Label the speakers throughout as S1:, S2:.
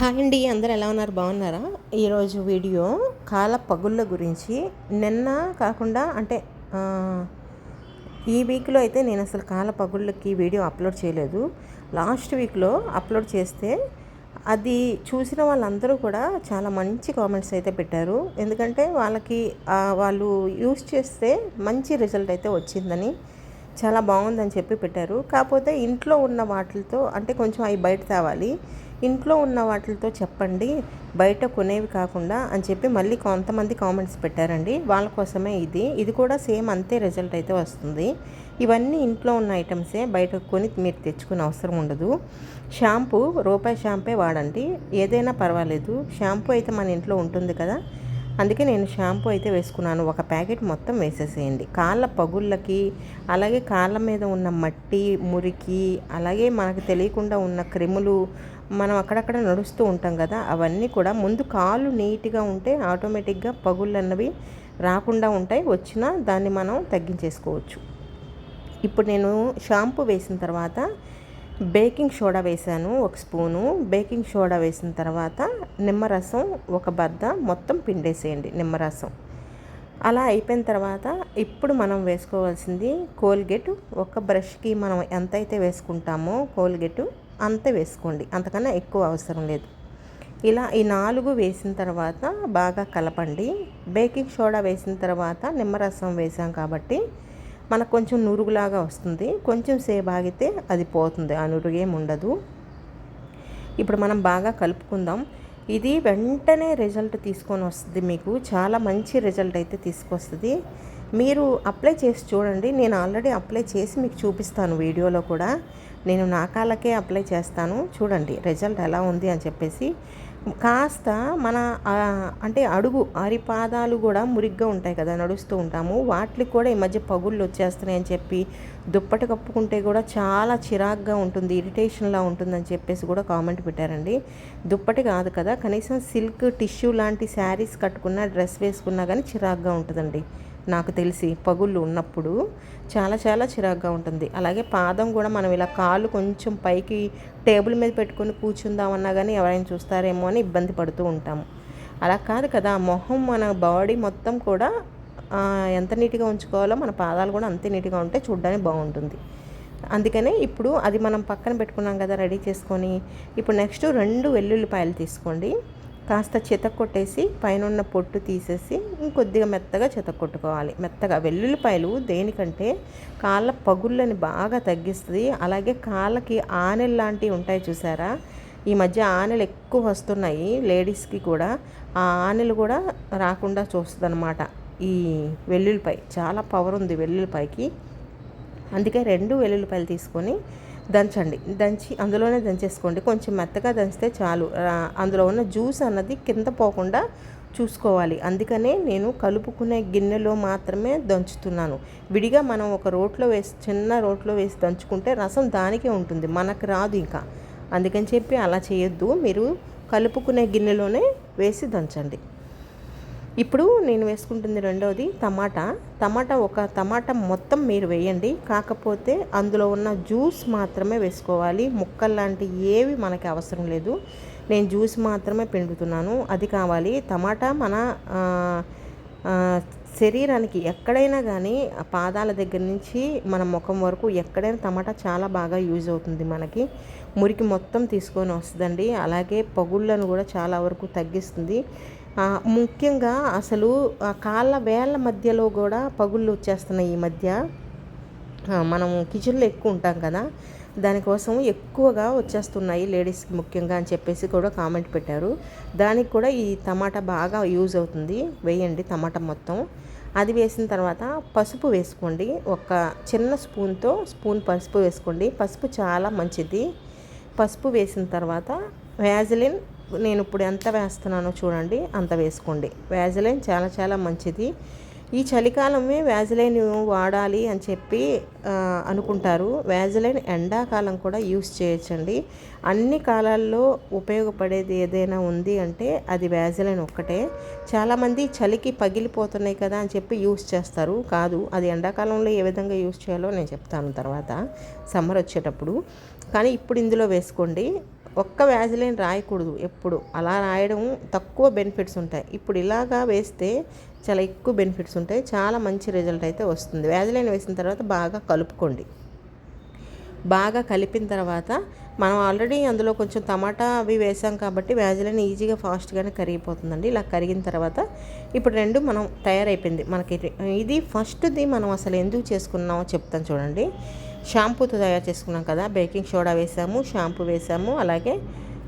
S1: Hi అండి అందరు ఎలా ఉన్నారు? బాగున్నారా? ఈరోజు వీడియో కాల పగుళ్ళ గురించి. నిన్న కాకుండా అంటే ఈ వీక్లో అయితే నేను అసలు కాల పగుళ్ళకి వీడియో అప్లోడ్ చేయలేదు. లాస్ట్ వీక్లో అప్లోడ్ చేస్తే అది చూసిన వాళ్ళందరూ కూడా చాలా మంచి కామెంట్స్ అయితే పెట్టారు. ఎందుకంటే వాళ్ళకి వాళ్ళు యూస్ చేస్తే మంచి రిజల్ట్ అయితే వచ్చిందని చాలా బాగుందని చెప్పి పెట్టారు. కాకపోతే ఇంట్లో ఉన్న వాటితో అంటే కొంచెం అవి బయట తేవాలి. ఇంట్లో ఉన్న వాటితో చెప్పండి బయట కొనేవి కాకుండా అని చెప్పి మళ్ళీ కొంతమంది కామెంట్స్ పెట్టారండి. వాళ్ళ కోసమే ఇది. ఇది కూడా సేమ్ అంతే రిజల్ట్ అయితే వస్తుంది. ఇవన్నీ ఇంట్లో ఉన్న ఐటమ్సే. బయట కొని మీరు తెచ్చుకునే అవసరం ఉండదు. షాంపూ రూపాయి షాంపే వాడండి. ఏదైనా పర్వాలేదు. షాంపూ అయితే మన ఇంట్లో ఉంటుంది కదా. అందుకే నేను షాంపూ అయితే వేసుకున్నాను. ఒక ప్యాకెట్ మొత్తం వేసేసేయండి. కాళ్ళ పగుళ్ళకి అలాగే కాళ్ళ మీద ఉన్న మట్టి మురికి అలాగే మనకు తెలియకుండా ఉన్న క్రిములు మనం అక్కడక్కడ నడుస్తూ ఉంటాం కదా అవన్నీ కూడా ముందు కాళ్ళు నీట్గా ఉంటే ఆటోమేటిక్గా పగుళ్ళు అన్నవి రాకుండా ఉంటాయి. వచ్చినా దాన్ని మనం తగ్గించేసుకోవచ్చు. ఇప్పుడు నేను షాంపూ వేసిన తర్వాత బేకింగ్ సోడా వేసాను ఒక స్పూను. బేకింగ్ సోడా వేసిన తర్వాత నిమ్మరసం ఒక బద్ద మొత్తం పిండేసేయండి నిమ్మరసం. అలా అయిపోయిన తర్వాత ఇప్పుడు మనం వేసుకోవాల్సింది కోల్గేట్. ఒక బ్రష్కి మనం ఎంత అయితే వేసుకుంటామో కోల్గేట్ అంత వేసుకోండి. అంతకన్నా ఎక్కువ అవసరం లేదు. ఇలా ఈ నాలుగు వేసిన తర్వాత బాగా కలపండి. బేకింగ్ సోడా వేసిన తర్వాత నిమ్మరసం వేసాం కాబట్టి మనకు కొంచెం నురుగులాగా వస్తుంది. కొంచెం సేపు ఆగితే అది పోతుంది. ఆ నురుగేం ఉండదు ఇప్పుడు మనం బాగా కలుపుకుందాం. ఇది వెంటనే రిజల్ట్ తీసుకొని వస్తుంది మీకు. చాలా మంచి రిజల్ట్ అయితే తీసుకొస్తుంది. మీరు అప్లై చేసి చూడండి. నేను ఆల్రెడీ అప్లై చేసి మీకు చూపిస్తాను వీడియోలో కూడా. నేను నా కాళ్ళకే అప్లై చేస్తాను. చూడండి రిజల్ట్ ఎలా ఉంది అని చెప్పేసి. కాస్త మన అంటే అడుగు అరిపాదాలు కూడా మురిగ్గా ఉంటాయి కదా నడుస్తూ ఉంటాము. వాటికి కూడా ఈ మధ్య పగుళ్ళు వచ్చేస్తున్నాయని చెప్పి దుప్పటి కప్పుకుంటే కూడా చాలా చిరాగ్గా ఉంటుంది ఇరిటేషన్లా ఉంటుందని చెప్పేసి కూడా కామెంట్ పెట్టారండి. దుప్పటి కాదు కదా కనీసం సిల్క్ టిష్యూ లాంటి శారీస్ కట్టుకున్నా డ్రెస్ వేసుకున్నా కానీ చిరాగ్గా ఉంటుందండి. నాకు తెలిసి పగుళ్ళు ఉన్నప్పుడు చాలా చాలా చిరాగ్గా ఉంటుంది. అలాగే పాదం కూడా మనం ఇలా కాళ్ళు కొంచెం పైకి టేబుల్ మీద పెట్టుకొని కూర్చుందామన్నా కానీ ఎవరైనా చూస్తారేమో అని ఇబ్బంది పడుతూ ఉంటాము. అలా కాదు కదా మొహం మన బాడీ మొత్తం కూడా ఎంత నీట్గా ఉంచుకోవాలో మన పాదాలు కూడా అంతే నీట్గా ఉంటే చూడడానికి బాగుంటుంది. అందుకనే ఇప్పుడు అది మనం పక్కన పెట్టుకున్నాం కదా రెడీ చేసుకొని. ఇప్పుడు నెక్స్ట్ రెండు వెల్లుల్లిపాయలు తీసుకోండి. కాస్త చితక్కొట్టేసి పైన ఉన్న పొట్టు తీసేసి ఇంకొద్దిగా మెత్తగా చితక్కొట్టుకోవాలి మెత్తగా వెల్లుల్లిపాయలు దేనికంటే కాళ్ళ పగుళ్ళని బాగా తగ్గిస్తుంది. అలాగే కాళ్ళకి ఆనెలు లాంటివి ఉంటాయి చూసారా? ఈ మధ్య ఆనెలు ఎక్కువ వస్తున్నాయి లేడీస్కి కూడా. ఆ ఆనెలు కూడా రాకుండా చూస్తుంది ఈ వెల్లుల్లిపాయ. చాలా పవర్ ఉంది వెల్లుల్లిపాయకి. అందుకే రెండు వెల్లుల్లిపాయలు తీసుకొని దంచండి. దంచి అందులోనే దంచేసుకోండి. కొంచెం మెత్తగా దంచితే చాలు. అందులో ఉన్న జ్యూస్ అన్నది కింద పోకుండా చూసుకోవాలి. అందుకనే నేను కలుపుకునే గిన్నెలో మాత్రమే దంచుతున్నాను. విడిగా మనం ఒక రోట్లో వేసి చిన్న రోట్లో వేసి దంచుకుంటే రసం దానికే ఉంటుంది. మనకు రాదు ఇంకా. అందుకని చెప్పి అలా చేయొద్దు. మీరు కలుపుకునే గిన్నెలోనే వేసి దంచండి. ఇప్పుడు నేను వేసుకుంటుంది రెండవది టమాటా. టమాటా ఒక టమాటా మొత్తం మీరు వేయండి. కాకపోతే అందులో ఉన్న జ్యూస్ మాత్రమే వేసుకోవాలి. ముక్కలు లాంటి ఏవి మనకి అవసరం లేదు. నేను జ్యూస్ మాత్రమే పిండుతున్నాను. అది కావాలి. టమాటా మన శరీరానికి ఎక్కడైనా కానీ పాదాల దగ్గర నుంచి మన ముఖం వరకు ఎక్కడైనా టమాటా చాలా బాగా యూజ్ అవుతుంది మనకి. మురికి మొత్తం తీసుకొని వస్తుందండి. అలాగే పగుళ్ళను కూడా చాలా వరకు తగ్గిస్తుంది. ముఖ్యంగా అసలు కాళ్ళ వేళ్ళ మధ్యలో కూడా పగుళ్ళు వచ్చేస్తున్నాయి ఈ మధ్య. మనం కిచెన్లో ఎక్కువ ఉంటాం కదా దానికోసం ఎక్కువగా వచ్చేస్తున్నాయి లేడీస్కి ముఖ్యంగా అని చెప్పేసి కూడా కామెంట్ పెట్టారు. దానికి కూడా ఈ టమాటా బాగా యూజ్ అవుతుంది. వేయండి టమాటా మొత్తం. అది వేసిన తర్వాత పసుపు వేసుకోండి. ఒక చిన్న స్పూన్తో స్పూన్ పసుపు వేసుకోండి. పసుపు చాలా మంచిది. పసుపు వేసిన తర్వాత వ్యాజిలిన్ నేను ఇప్పుడు ఎంత వేస్తున్నానో చూడండి అంత వేసుకోండి. వ్యాజిలైన్ చాలా చాలా మంచిది. ఈ చలికాలమే వ్యాజిలైన్ వాడాలి అని చెప్పి అనుకుంటారు. వ్యాజిలైన్ ఎండాకాలం కూడా యూస్ చేయొచ్చండి. అన్ని కాలాల్లో ఉపయోగపడేది ఏదైనా ఉంది అంటే అది వ్యాజిలైన్ ఒక్కటే. చాలామంది చలికి పగిలిపోతున్నాయి కదా అని చెప్పి యూస్ చేస్తారు. కాదు అది ఎండాకాలంలో ఏ విధంగా యూస్ చేయాలో నేను చెప్తాను తర్వాత. సమ్మర్ వచ్చేటప్పుడు. కానీ ఇప్పుడు ఇందులో వేసుకోండి. ఒక్క వ్యాజిలైన్ రాయకూడదు ఎప్పుడు. అలా రాయడం తక్కువ బెనిఫిట్స్ ఉంటాయి. ఇప్పుడు ఇలాగా వేస్తే చాలా ఎక్కువ బెనిఫిట్స్ ఉంటాయి. చాలా మంచి రిజల్ట్ అయితే వస్తుంది. వ్యాజిలైన్ వేసిన తర్వాత బాగా కలుపుకోండి. బాగా కలిపిన తర్వాత మనం ఆల్రెడీ అందులో కొంచెం టమాటా అవి వేసాం కాబట్టి వ్యాజిలైన్ ఈజీగా ఫాస్ట్గానే కరిగిపోతుందండి. ఇలా కరిగిన తర్వాత ఇప్పుడు రెండు మనం తయారైపోయింది. మనకి ఇది ఫస్ట్ది మనం అసలు ఎందుకు చేసుకున్నామో చెప్తాను చూడండి. షాంపూతో తయారు చేసుకున్నాం కదా బేకింగ్ సోడా వేసాము షాంపూ వేసాము అలాగే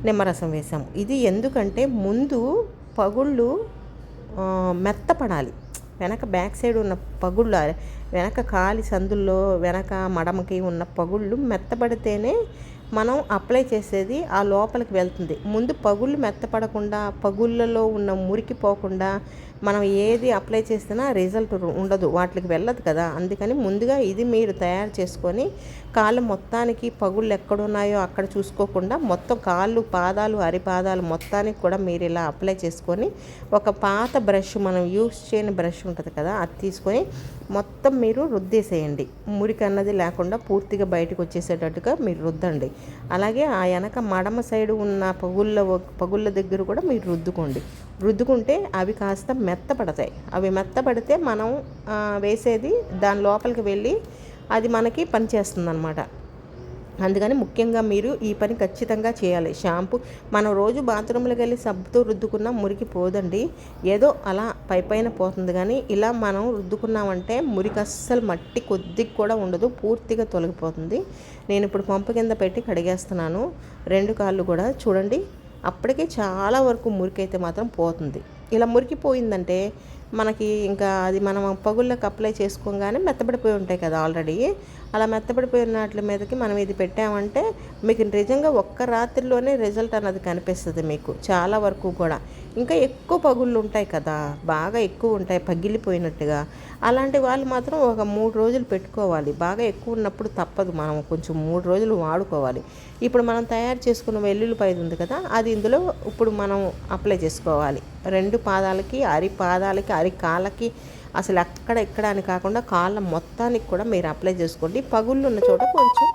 S1: నిమ్మరసం వేసాము. ఇది ఎందుకంటే ముందు పగుళ్ళు మెత్తపడాలి. వెనక బ్యాక్ సైడ్ ఉన్న పగుళ్ళు వెనక కాలి సందుల్లో వెనక మడమకి ఉన్న పగుళ్ళు మెత్తపడితేనే మనం అప్లై చేసేది ఆ లోపలికి వెళ్తుంది. ముందు పగుళ్ళు మెత్తపడకుండా పగుళ్ళలో ఉన్న మురికి పోకుండా మనం ఏది అప్లై చేసినా రిజల్ట్ ఉండదు. వాటికి వెళ్ళదు కదా. అందుకని ముందుగా ఇది మీరు తయారు చేసుకొని కాళ్ళు మొత్తానికి పగుళ్ళు ఎక్కడున్నాయో అక్కడ చూసుకోకుండా మొత్తం కాళ్ళు పాదాలు అరిపాదాలు మొత్తానికి కూడా మీరు ఇలా అప్లై చేసుకొని ఒక పాత బ్రష్ మనం యూస్ చేయని బ్రష్ ఉంటుంది కదా అది తీసుకొని మొత్తం మీరు రుద్దేసేయండి. మురికి అన్నది లేకుండా పూర్తిగా బయటకు వచ్చేసేటట్టుగా మీరు రుద్దండి. అలాగే ఆ వెనక మడమ సైడు ఉన్న పగుళ్ళ పగుళ్ళ దగ్గర కూడా మీరు రుద్దుకోండి. రుద్దుకుంటే అవి కాస్త మెత్తపడతాయి. అవి మెత్తపడితే మనం వేసేది దాని లోపలికి వెళ్ళి అది మనకి పనిచేస్తుంది అనమాట అందుకని ముఖ్యంగా మీరు ఈ పని ఖచ్చితంగా చేయాలి. షాంపూ మనం రోజు బాత్రూంలోకి వెళ్ళి సబ్బుతో రుద్దుకున్నా మురికి పోదండి. ఏదో అలా పై పైన పోతుంది కానీ ఇలా మనం రుద్దుకున్నామంటే మురికి అస్సలు మట్టి కొద్దిగా కూడా ఉండదు పూర్తిగా తొలగిపోతుంది. నేను ఇప్పుడు పంపు కింద పెట్టి కడిగేస్తున్నాను. రెండు కాళ్ళు కూడా చూడండి అప్పటికే చాలా వరకు మురికి అయితే మాత్రం పోతుంది. ఇలా మురికి పోయిందంటే మనకి ఇంకా అది మనం పగుళ్ళకి అప్లై చేసుకోగానే మెత్తబడిపోయి ఉంటాయి కదా ఆల్రెడీ. అలా మెత్తబడిపోయిన వాటి మీదకి మనం ఇది పెట్టామంటే మీకు నిజంగా ఒక్క రాత్రిలోనే రిజల్ట్ అన్నది కనిపిస్తుంది మీకు చాలా వరకు కూడా. ఇంకా ఎక్కువ పగుళ్ళు ఉంటాయి కదా బాగా ఎక్కువ ఉంటాయి పగిలిపోయినట్టుగా. అలాంటి వాళ్ళు మాత్రం ఒక మూడు రోజులు పెట్టుకోవాలి. బాగా ఎక్కువ ఉన్నప్పుడు తప్పదు మనం కొంచెం మూడు రోజులు వాడుకోవాలి. ఇప్పుడు మనం తయారు చేసుకున్న వెల్లుల్లిపాయ ఉంది కదా అది ఇందులో ఇప్పుడు మనం అప్లై చేసుకోవాలి. రెండు పాదాలకి అరి పాదాలకి అరి కాళ్ళకి అసలు అక్కడ ఎక్కడ అని కాకుండా కాళ్ళ మొత్తానికి కూడా మీరు అప్లై చేసుకోండి. పగుళ్ళు ఉన్న చోట కొంచెం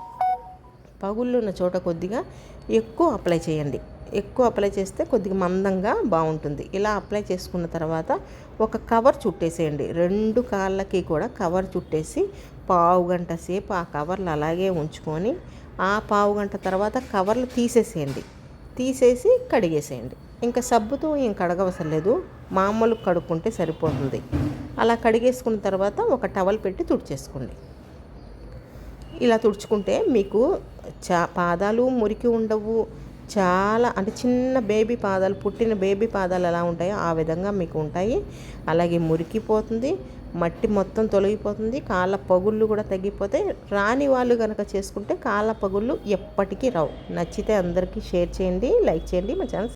S1: పగుళ్ళు ఉన్న చోట కొద్దిగా ఎక్కువ అప్లై చేయండి. ఎక్కువ అప్లై చేస్తే కొద్దిగా మందంగా బాగుంటుంది. ఇలా అప్లై చేసుకున్న తర్వాత ఒక కవర్ చుట్టేసేయండి. రెండు కాళ్ళకి కూడా కవర్ చుట్టేసి పావు గంట సేపు ఆ కవర్లు అలాగే ఉంచుకొని ఆ పావు గంట తర్వాత కవర్లు తీసేసేయండి. తీసేసి కడిగేసేయండి. ఇంకా సబ్బుతో ఏం కడగవసరం లేదు. మామూలు కడుక్కుంటే సరిపోతుంది. అలా కడిగేసుకున్న తర్వాత ఒక టవల్ పెట్టి తుడిచేసుకోండి. ఇలా తుడుచుకుంటే మీకు చా పాదాలు మురికి ఉండవు. చాలా అంటే చిన్న బేబీ పాదాలు పుట్టిన బేబీ పాదాలు ఎలా ఉంటాయో ఆ విధంగా మీకు ఉంటాయి. అలాగే మురికిపోతుంది మట్టి మొత్తం తొలగిపోతుంది కాళ్ళ పగుళ్ళు కూడా తగ్గిపోతే రాని వాళ్ళు కనుక చేసుకుంటే కాళ్ళ పగుళ్ళు ఎప్పటికీ రావు. నచ్చితే అందరికీ షేర్ చేయండి లైక్ చేయండి మా ఛానల్